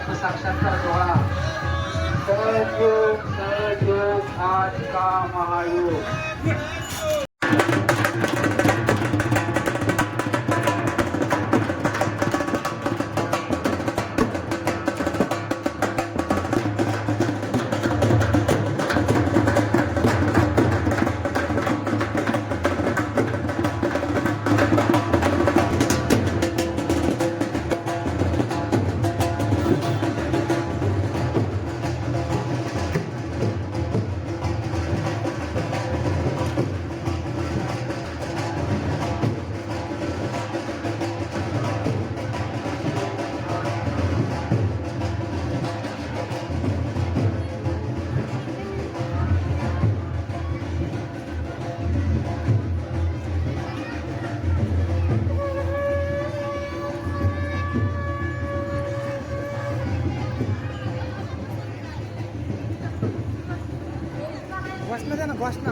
किंवा आत्मसाक्षात्कार सोहळा सहयोग सहयोग आज का महायोग घोषणा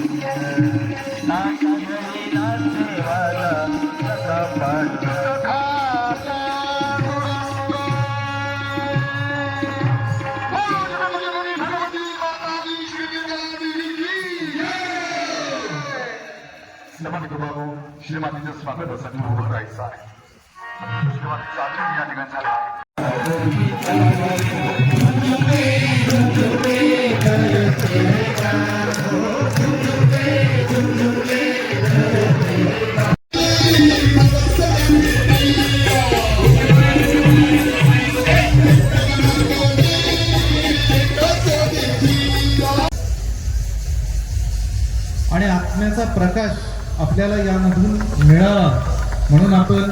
स्वागतासाठी उभं राहायचं आहे या ठिकाणी झालं आणि आत्म्याचा प्रकाश आपल्याला यामधून मिळावा म्हणून आपण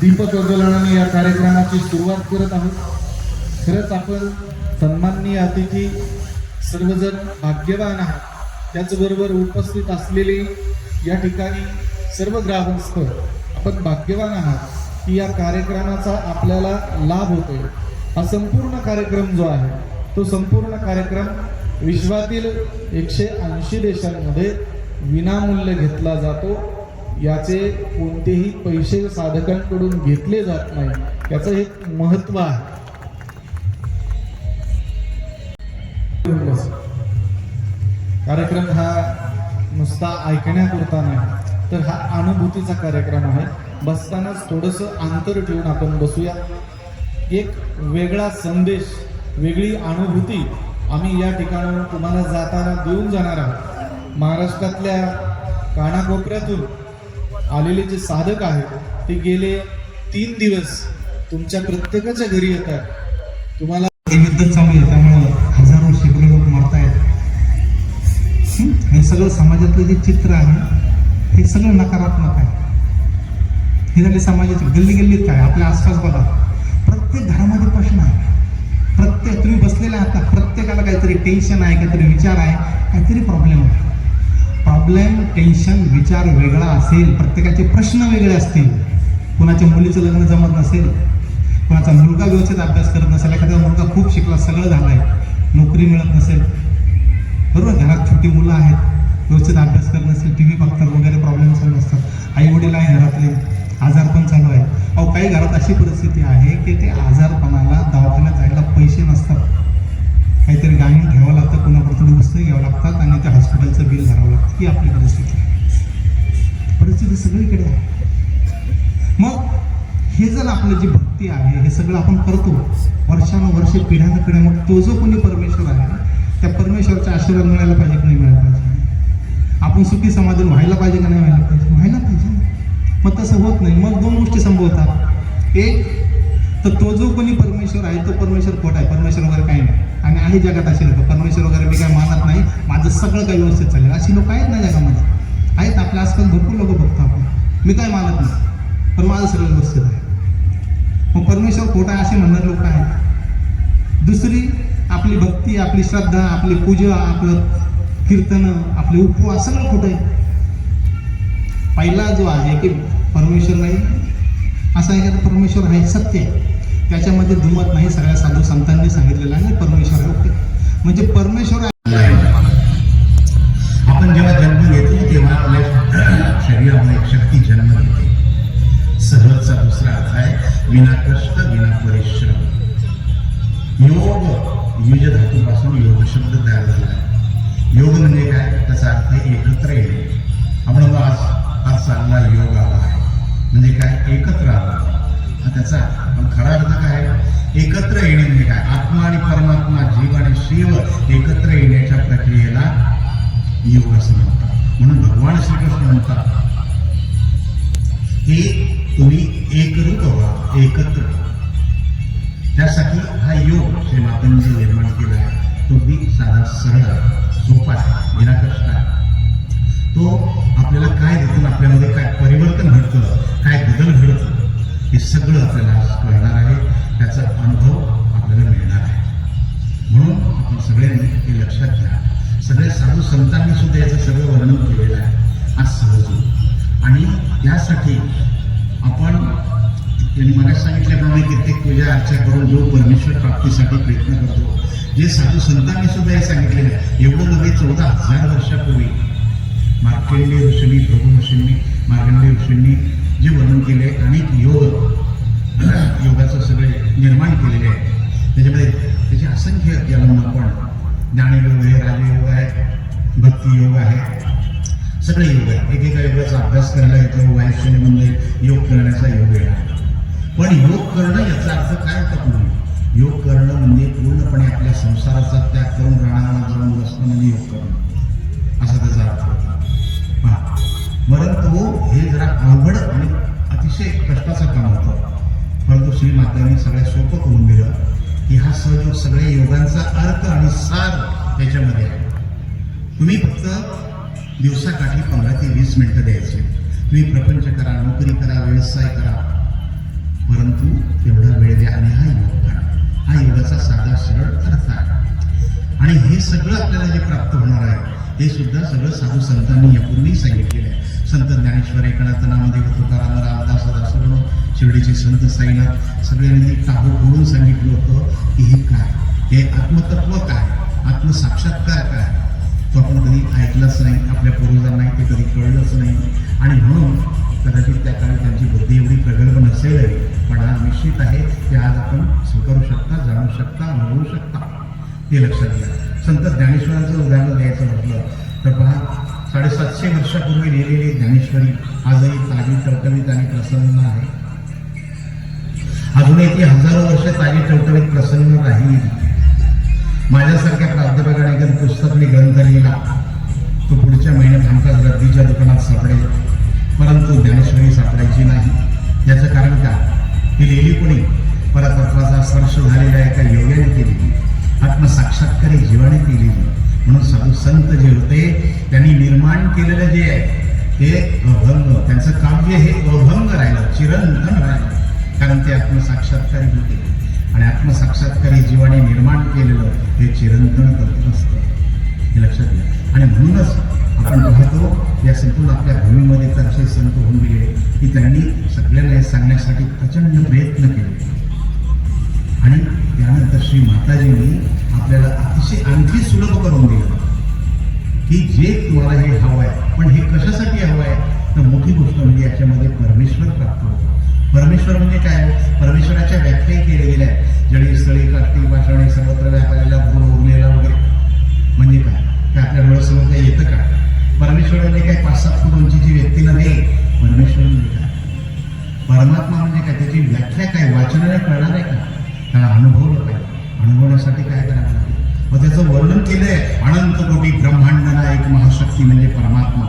दीपक प्रज्वलनाने या कार्यक्रमाची सुरुवात करत आहोत. खरंच आपण सन्माननीय अतिथी सर्वजण भाग्यवान आहात. त्याचबरोबर उपस्थित असलेले या ठिकाणी सर्व ग्रामस्थ आपण भाग्यवान आहात की या कार्यक्रमाचा आपल्याला लाभ होतोय. हा संपूर्ण कार्यक्रम जो आहे तो संपूर्ण कार्यक्रम विश्वातील एकशे ऐंशी देशांमध्ये विनामूल्य घेतला जातो. याचे कोणतेही पैसे साधकांकडून घेतले जात नाही. याचं एक महत्त्व आहे. कार्यक्रम हा नुसता ऐकण्यापुरता नाही तर हा अनुभूतीचा कार्यक्रम आहे. बसतानाच थोडंसं अंतर ठेवून आपण बसूया. एक वेगळा संदेश वेगळी अनुभूती आम्ही या ठिकाणाहून तुम्हाला जाताना देऊन जाणार आहोत. महाराष्ट्रातल्या कानाकोपऱ्यातून आलेले जे साधक आहेत ते गेले तीन दिवस तुमच्या प्रत्येकाच्या घरी येतात. तुम्हाला निमित्त चालू आहे त्यामुळं हजारो शेकडो लोक मरतायत. हे? सगळं समाजातलं जे चित्र आहे हे सगळं नकारात्मक आहे. हे झाले समाजाचे गल्ली गल्लीत काय आपल्या आसपास बघा. प्रत्येक घरामध्ये प्रश्न आहे. प्रत्येक तुम्ही बसलेले आहात प्रत्येकाला काहीतरी टेन्शन आहे काहीतरी विचार आहे काहीतरी प्रॉब्लेम आहे. प्रॉब्लेम टेन्शन विचार वेगळा असेल प्रत्येकाचे प्रश्न वेगळे असतील. कुणाच्या मुलीचं लग्न जमत नसेल कुणाचा मुलगा व्यवस्थित अभ्यास करत नसेल एखादा मुलगा खूप शिकला सगळं झालंय नोकरी मिळत नसेल. बरोबर घरात छोटी मुलं आहेत व्यवस्थित अभ्यास करत नसेल टी व्ही बघतात वगैरे प्रॉब्लेम चालू असतात. आई वडील आहे घरातले आजार पण चालू आहे अहो काही घरात अशी परिस्थिती आहे की ते आजारपणाला दवाखान्यात जायला पैसे नसतात. काहीतरी गाणी ठेवावं लागतं कोणाकडे वस्तू घ्यावं लागतात आणि त्या हॉस्पिटलचं बिल भरावं लागतं ही आपली परिस्थिती आहे. परिस्थिती सगळीकडे आहे. मग हे जर आपलं जी भक्ती आहे हे सगळं आपण करतो वर्षानुवर्षे पिढ्यानं पिढ्या मग तो जो कोणी परमेश्वर आहे त्या परमेश्वरचा आशीर्वाद मिळायला पाहिजे की नाही मिळायला पाहिजे? आपण सुखी समाधान व्हायला पाहिजे का नाही व्हायला पाहिजे? व्हायला पाहिजे. मग तसं होत नाही. मग दोन गोष्टी संभवतात. एक तर तो जो कोणी परमेश्वर आहे तो परमेश्वर खोट आहे. परमेश्वर वगैरे काही नाही. आणि आहे जगात असे लोक. परमेश्वर वगैरे मी काय मानत नाही. माझं सगळं काही व्यवस्थित चालेल अशी लोक आहेत ना जगामध्ये. आहेत आपल्या आसपास भरपूर लोक बघतो आपण. मी काय मानत नाही. पण माझं सगळं व्यवस्थित आहे. मग परमेश्वर खोटा आहे असे म्हणणारे लोक आहेत. दुसरी आपली भक्ती आपली श्रद्धा आपली पूजा आपलं कीर्तन आपले उपवास सगळं खोटं आहे. पहिला जो आहे की परमेश्वर नाही. असा आहे की? परमेश्वर आहे सत्य. आहे त्याच्यामध्ये दुमत नाही सगळ्या साधू संतांनी सांगितलेलं आहे परमेश्वर आहे. ओके. म्हणजे परमेश्वर आपण जेव्हा जन्म घेतो तेव्हा आपल्या शरीरामध्ये एक शक्ती जन्म घेते. सहजचा दुसरा अर्थ आहे विना कष्ट विना परिश्रम. योग युज धातूपासून योग शब्द तयार झाला. आहे योग म्हणजे काय? त्याचा अर्थ आहे एकत्र येणे. आपण आज आज चांगला योग आला आहे. म्हणजे काय? एकत्र आला. त्याचा आपण खरा अर्थ एकत्र येणे म्हणजे काय? आत्मा आणि परमात्मा जीव आणि शिव एकत्र येण्याच्या प्रक्रियेला योग असं म्हणतात. म्हणून भगवान श्रीकृष्ण म्हणतात हे तुम्ही एकरूप व्हा एकत्र त्यासाठी हा योग श्री मातांनी निर्माण केला आहे. तो अगदी साधा सरळ सोपा आहे विनाकष्ट आहे. तो आपल्याला काय देतो आपल्यामध्ये काय परिवर्तन घडतं काय बदल घडतं हे सगळं आपल्याला कळणार आहे. त्याचा अनुभव आपल्याला मिळणार आहे. म्हणून आपण सगळ्यांनी हे लक्षात घ्या. सगळ्या साधू संतांनी सुद्धा याचं सगळं वर्णन केलेलं आहे. आज सहज आणि त्यासाठी आपण त्यांनी मला सांगितल्याप्रमाणे कित्येक पूजा अर्चा करून जो परमेश्वर प्राप्तीसाठी प्रयत्न करतो जे साधू संतांनी सुद्धा हे सांगितलेलं आहे. एवढं नव्हे चौदा हजार वर्षापूर्वी मार्केंडे ऋषींनी प्रभू ऋषींनी मार्गंडे ऋषींनी जे वर्णन केले अनेक योग योगाचं सगळे निर्माण केलेले आहे. त्याच्यामध्ये त्याचे असंख्य जन्म आपण ज्ञानयोग आहे राजयोग आहे भक्ती योग आहे. सगळे योग आहे एकेका योगाचा अभ्यास करायला येतो वायुश्रेणीमध्ये म्हणजे योग करण्याचा योग आहे. पण योग करणं याचा अर्थ काय होता पूर्वी योग करणं म्हणजे पूर्णपणे आपल्या संसाराचा त्याग करून राहणारा जाऊन बसणं म्हणजे योग करणं. असा त्याचा अर्थ होता. परंतु हे जरा अवघड आणि अतिशय कष्टाचं काम होतं. परंतु श्री मातांनी सगळ्या सोपं करून दिलं. की हा सहयोग सगळ्या योगांचा अर्थ आणि सार याच्यामध्ये आहे. तुम्ही फक्त दिवसाकाठी पंधरा ते वीस मिनटं द्यायचे. तुम्ही प्रपंच करा नोकरी करा व्यवसाय करा. परंतु तेवढा वेळ द्या आणि हा योग करा. हा योगाचा साधा सरळ अर्थ आहे. आणि हे सगळं आपल्याला जे प्राप्त होणार आहे हे सुद्धा सगळं साधू संतांनी यापूर्वी सांगितलेलं आहे. संत ज्ञानेश्वर एकनाथ नामदेव तुकाराम रामदास दासगण शिर्डीचे संत साईनाथ सगळ्यांनी काबू करून सांगितलं होतं की हे काय? हे आत्मतत्व काय? आत्मसाक्षात्कार काय? तो आपण कधी ऐकलंच नाही आपल्या पूर्वजांना ते कधी कळलंच नाही. आणि म्हणून कदाचित त्या काळी त्यांची बुद्धी एवढी प्रगल्भ नसेल पण आज निश्चित आहे ते आज आपण स्वीकारू शकता जाणू शकता अनुभवू शकता. हे लक्षात घ्या. संत ज्ञानेश्वरांचं उदाहरण द्यायचं म्हटलं तर पहा साडेसातशे वर्षापूर्वी लिहिलेली ज्ञानेश्वरी आजही ताजी टवटवीत आणि प्रसन्न आहे. अजूनही ती हजारो वर्ष ताजी टवटवीत प्रसन्न राहील. माझ्यासारख्या प्राध्यापकाने जर पुस्तक मी ग्रंथ लिहिला तो पुढच्या महिन्यात हमखास रद्दीच्या दुकानात सापडेल. परंतु ज्ञानेश्वरी सापडायची नाही. याचं कारण का? ही लिहिली कोणी? परतत्वाचा स्पर्श झालेल्या एका योग्याने केलेली आत्मसाक्षात्कारी जीवाने केलेली. म्हणून साधू संत जे होते त्यांनी निर्माण केलेलं जे आहे ते अभंग. त्यांचं काव्य हे अभंग राहिलं चिरंतन राहिलं. कारण ते आत्मसाक्षात्कारी होते. आणि आत्मसाक्षात्कारी जीवाने निर्माण केलेलं हे चिरंतन तत्व असतं हे लक्षात घ्या. आणि म्हणूनच आपण पाहतो या संपूर्ण आपल्या भूमीमध्ये तर असे संत होऊन गेले की त्यांनी सगळ्यांना हे सांगण्यासाठी प्रचंड प्रयत्न केले. आणि त्यानंतर श्री माताजींनी आपल्याला अतिशय आणखी सुलभ करून दिलं की जे तुम्हाला हे हवं आहे पण हे कशासाठी हवं आहे तर मोठी गोष्ट म्हणजे याच्यामध्ये परमेश्वर प्राप्त होतो. परमेश्वर म्हणजे काय? परमेश्वराच्या व्याख्याही केल्या गेल्या आहेत. स्थळी कार्तिक भाषणे सर्वत्र व्यापाराला भूल उरलेला वगैरे. म्हणजे काय? काय आपल्या डोळ्यासमोर काही येतं का? परमेश्वर म्हणजे काय? पाच सात फूट उंचीची व्यक्ती नव्हे. परमेश्वर म्हणजे काय? परमात्मा म्हणजे काय? त्याची व्याख्या काय? वाचनाला कळणार आहे का? त्याला अनुभवलं पाहिजे अनुभवण्यासाठी काय करावं लागेल? मग त्याचं वर्णन केलंय. अनंत कोटी ब्रह्मांडाला एक महाशक्ती म्हणजे परमात्मा.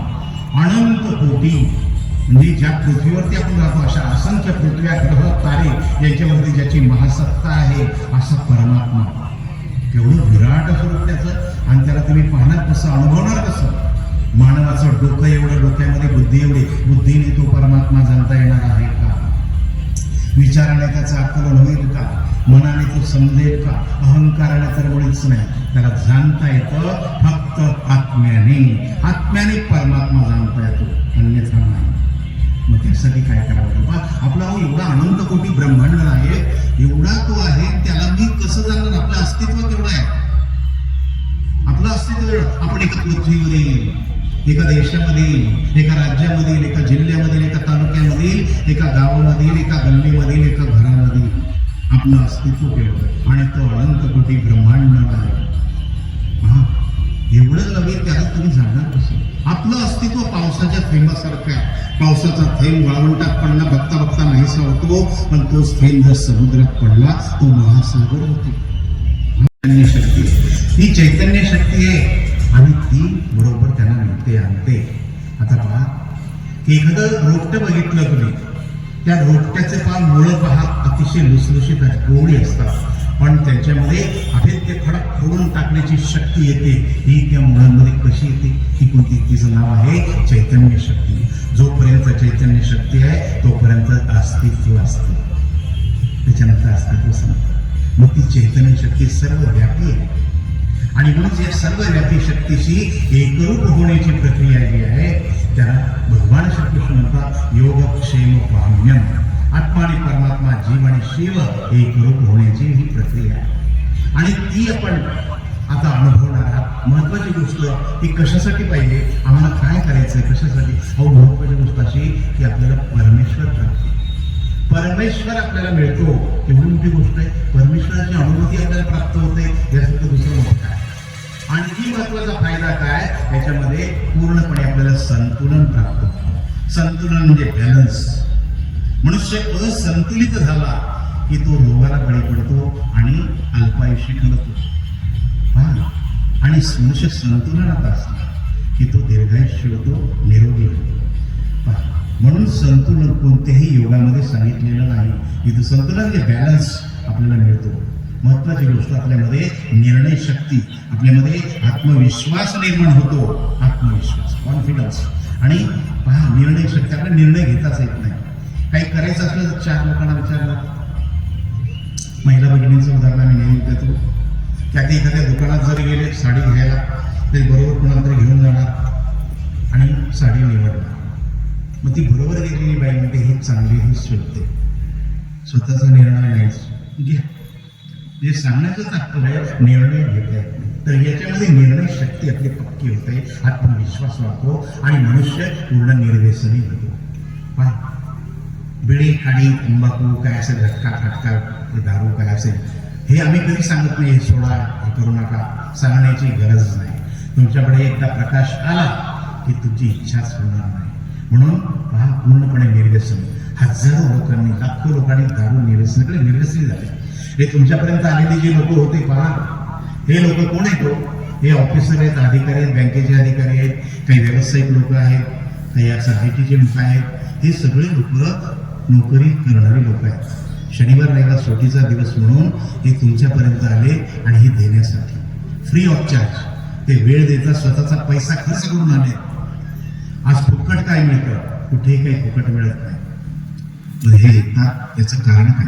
अनंत कोटी. म्हणजे ज्या पृथ्वीवरती आपण राहतो अशा असंख्य पृथ्व्या ग्रह तारे यांच्यावरती ज्याची महासत्ता आहे असा परमात्मा. केवढं विराट स्वरूप त्याचं आणि त्याला तुम्ही पाहणार कसं अनुभवणार कसं? मानवाचं डोकं एवढं डोक्यामध्ये बुद्धी एवढी बुद्धीने तो परमात्मा जाणता येणार आहे का? विचाराने त्याचं आकलन होईल का? मनाने तो समजेल का? अहंकाराने तर मुळीच नाही. त्याला जाणता येतं फक्त आत्म्याने. आत्म्याने परमात्मा जाणता येतो. अन्यथा नाही. मग त्यासाठी काय करावं? बाबा बा आपला हो एवढा अनंत कोटी ब्रह्मांड आहे एवढा तो आहे त्याला मी कसं जाणार? आपलं अस्तित्व केवढं आहे? आपलं अस्तित्व आपण एका पृथ्वीमध्ये एका देशामधील एका राज्यामधील एका जिल्ह्यामधील एका तालुक्यामधील एका गावामधील एका गल्लीमधील एका घरामधील आपलं अस्तित्व केलं आणि तो अनंत कोटी ब्रह्मांड आहे. हा एवढं नव्हे त्याला तुम्ही जाणार कसं? पावसाच्या पावसाचा थेंब वाळवंटात पडला बघता बघता नाहीसा होतो पण तोच थेंब जर समुद्रात पडला तो महासागर होतो. चैतन्य शक्ती. ही चैतन्य शक्ती आहे. आणि ती बरोबर त्यांना मिळते आणते. आता पहा की एखादं रोपटं बघितलं तुम्ही. त्या रोपट्याचे पहा मुळं पहा अतिशय लुसलुशीत आहे गोडी असतात. पण त्यांच्यामध्ये अभेद्य खडक खोडून टाकण्याची शक्ती येते. ही त्या मुलांमध्ये कशी येते? ही कोणती तिचं नाव आहे? चैतन्य शक्ती. जोपर्यंत चैतन्य शक्ती आहे तोपर्यंत अस्तित्व असते. त्याच्यानंतर अस्तित्व संपतं. मग ती चैतन्य शक्ती सर्व व्यापी आहे. आणि म्हणून या सर्व व्यापी शक्तीशी एकरूप होण्याची प्रक्रिया जी आहे त्याला भगवान श्रीकृष्ण म्हणतात योगक्षेम पाम्यम. आत्मा आणि परमात्मा जीव आणि शिव एकरूप होण्याची ही प्रक्रिया आहे. आणि ती आपण आता अनुभवणार आहात. महत्वाची गोष्ट ती कशासाठी पाहिजे? आम्हाला काय करायचंय? कशासाठी? अहो महत्वाची गोष्ट अशी की आपल्याला परमेश्वर प्राप्ती. परमेश्वर आपल्याला मिळतो. एवढी मोठी गोष्ट आहे. परमेश्वराची अनुभूती आपल्याला प्राप्त होते. यासारखं दुसरं मोठं काय? आणखी महत्त्वाचा फायदा काय? याच्यामध्ये पूर्णपणे आपल्याला संतुलन प्राप्त होतं. संतुलन म्हणजे बॅलन्स मनुष्य संतुलित झाला की तो रोगाला बळी पडतो आणि अल्पायुष्य ठरतो पहा. आणि मनुष्य संतुलनात असला की तो दीर्घायुष्य होतो निरोगी होतो. पहा. म्हणून संतुलन कोणत्याही योगामध्ये सांगितलेलं नाही. इथं संतुलन म्हणजे बॅलन्स आपल्याला मिळतो. महत्वाची गोष्ट आपल्यामध्ये निर्णय शक्ती आपल्यामध्ये आत्मविश्वास निर्माण होतो. आत्मविश्वास कॉन्फिडन्स आणि पहा निर्णय शक्ती आपल्याला निर्णय घेताच येत नाही. काही करायचं असलं तर चार लोकांना विचारलं. महिला भगिनीचं उदाहरण आम्ही नेहमी देतो. की आता एखाद्या दुकानात जर गेले साडी घ्यायला ते बरोबर कोणाला तरी घेऊन जाणार आणि साडी निवडणार. मग ती बरोबर गेलेली बाई म्हणते ही चांगली ही शोधते स्वतःचा निर्णय नाहीच घ्या जे म्हणजे सांगण्याचं तात्पर्य निर्णय घेता तर याच्यामध्ये निर्णय शक्ती आपली पक्की होते आत्मविश्वास वाढतो आणि मनुष्य पूर्ण निर्व्यसनी होतो. पहा. बिडी काडी तंबाखू काय असेल झटका खटका ते दारू काय असेल हे आम्ही कधी सांगत नाही हे सोडा हे करू नका सांगण्याची गरज नाही. तुमच्याकडे एकदा प्रकाश आला की तुमची इच्छाच होणार नाही. म्हणून पहा पूर्णपणे निर्व्यसन. हजारो लोकांनी लाखो लोकांनी दारू निर्व्यसनाकडे निर्व्यसनी झाले. हे तुमच्यापर्यंत आलेले जे लोक होते पहा. हे लोक कोण आहेत हो? हे? ऑफिसर आहेत अधिकारी आहेत बँकेचे अधिकारी आहेत काही व्यावसायिक लोक आहेत काही या आय लोक आहेत. हे सगळे लोक नोकरी करणारे लोक आहेत. शनिवार रविवार सुट्टीचा दिवस म्हणून हे तुमच्यापर्यंत आले आणि हे देण्यासाठी. फ्री ऑफ चार्ज ते वेळ देता स्वतःचा पैसा खर्च करून आले. आज फुकट काय मिळतं? कुठेही काही फुकट मिळत नाही. तर हे येतात याचं कारण काय?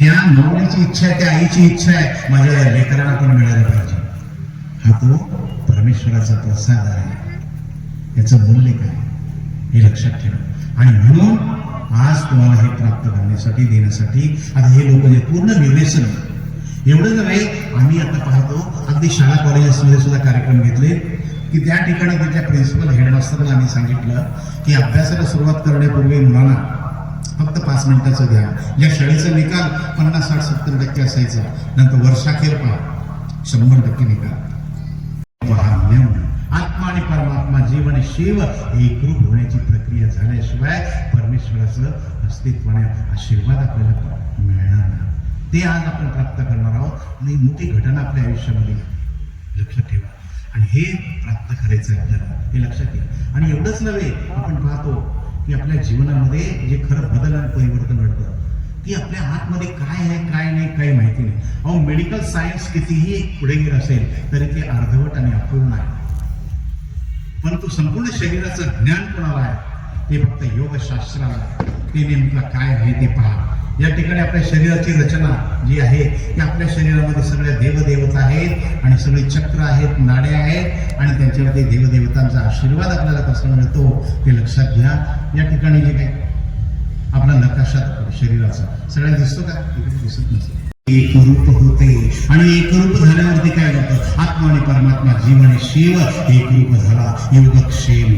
त्या नवरीची इच्छा आहे त्या आईची इच्छा आहे माझ्या लेकरांना पण मिळायला पाहिजे. हा तो परमेश्वराचा प्रसाद आहे. याचं मूल्य काय? हे लक्षात ठेवा. आणि म्हणून आज तुम्हाला हे प्राप्त करण्यासाठी देण्यासाठी आता हे लोक जे पूर्ण निर्देशन एवढंच नाही आम्ही आता पाहतो अगदी शाळा कॉलेजेसमध्ये सुद्धा कार्यक्रम घेतले की त्या ठिकाणी त्याच्या प्रिन्सिपल हेडमास्टरला आम्ही सांगितलं की अभ्यासाला सुरुवात करण्यापूर्वी मुलांना फक्त पाच मिनिटाचं द्या या शाळेचा निकाल पन्नास साठ सत्तर टक्के असायचा. नंतर वर्षाखेर पहा शंभर टक्के निकाल. परमात्मा आणि शिव एकरूप होण्याची प्रक्रिया झाल्याशिवाय परमेश्वराचं अस्तित्वाने आशीर्वाद आपल्याला मिळणार नाही. ते आज आपण प्राप्त करणार आहोत आणि मोठी घटना आपल्या आयुष्यामध्ये लक्षात ठेवा. आणि हे प्राप्त करायचं आहे आपल्याला. हे लक्षात घ्या. आणि एवढंच नव्हे आपण पाहतो की आपल्या जीवनामध्ये जे खरं बदल आणि परिवर्तन घडतं की आपल्या आतमध्ये काय आहे काय नाही काही माहिती नाही. अहो मेडिकल सायन्स कितीही पुढे गेलं असेल तरी ते अर्धवट आणि अपूर्ण आहे. परंतु संपूर्ण शरीराचं ज्ञान कोणाला आहे? ते फक्त योगशास्त्राला ते नेमकं काय आहे ते पहा. या ठिकाणी आपल्या शरीराची रचना जी आहे ती आपल्या शरीरामध्ये सगळ्या देवदेवता आहेत आणि सगळे चक्र आहेत नाड्या आहेत आणि त्यांच्यावरती देवदेवतांचा आशीर्वाद आपल्याला कसा मिळतो ते लक्षात घ्या. या ठिकाणी जे काही आपला नकाशात शरीराचा सगळ्यांना दिसतो का? दिसत दिसत एक रूप होते. आणि एकरूप झाल्यावरती काय होतं आत्मा आणि परमात्मा जीव आणि शिव. एकरूप झाला योगक्षेम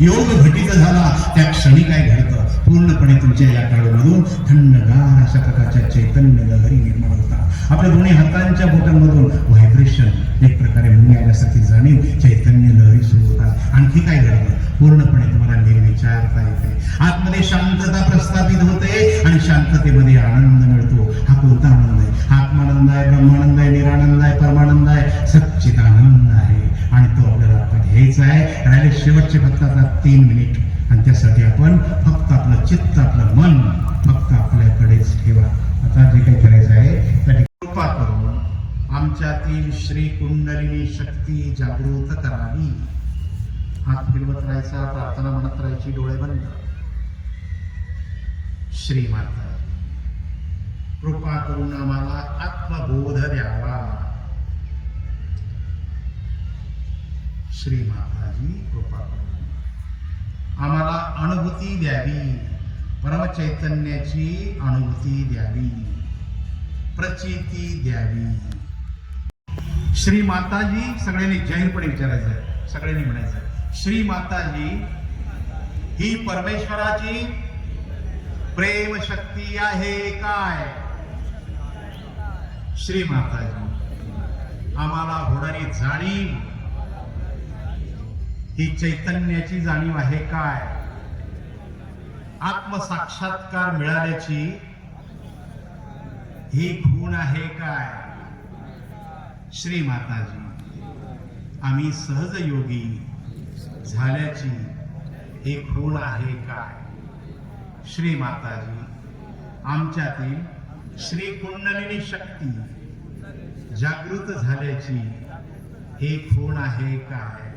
योग घटित झाला. त्या क्षणी काय घडतं? पूर्णपणे तुमच्या या काळामधून थंडगार अशा प्रकारच्या चैतन्य लहरी निर्माण होतात. आपल्या दोन्ही हातांच्या बोटांमधून व्हायब्रेशन एक प्रकारे मुंगी आल्यासारखी जाणीव चैतन्य लहरी सुरू होतात. आणखी काय घडतं? पूर्णपणे तुम्हाला निर्विचारता येते. आतमध्ये शांतता प्रस्थापित होते आणि शांततेमध्ये आनंद मिळतो. हा कोणता आनंद आहे? आत्मानंद आहे ब्रह्मानंद आहे निरानंद आहे परमानंद आहे सच्चिदानंद आहे. आणि तो आपल्याला आता घ्यायचा आहे. राहिले शेवटचे फक्त आता तीन मिनिट आणि त्यासाठी आपण फक्त आपलं चित्त आपलं मन फक्त आपल्याकडेच ठेवा. आता जे काही करायचं आहे त्या कृपा करून आमच्यातील श्री कुंडलिनी शक्ती जागृत करावी. हात फिरवत राहायचा प्रार्थना म्हणत राहायची डोळे बंद. श्री माता कृपा करून आम्हाला आत्मबोध द्यावा. श्री माताजी कृपा आम्हाला अनुभूती द्यावी. परमचैतन्याची अनुभूती द्यावी. प्रचिती द्यावी. श्री माताजी सगळ्यांनी जाहीरपणे विचारायचं आहे. सगळ्यांनी म्हणायचं आहे. श्री माताजी ही परमेश्वराची प्रेम शक्ती आहे काय? श्री माताजी आम्हाला होणारी जाणीव ही चैतन्याची जाणीव आहे काय? आत्मसाक्षात्कार मिळाल्याची ही खूण आहे काय? श्री माताजी आम्ही सहज योगी झाल्याची ही खूण आहे काय? श्री माताजी आमच्यातील श्री कुंडलिनी शक्ती जागृत झाल्याची ही खूण आहे काय?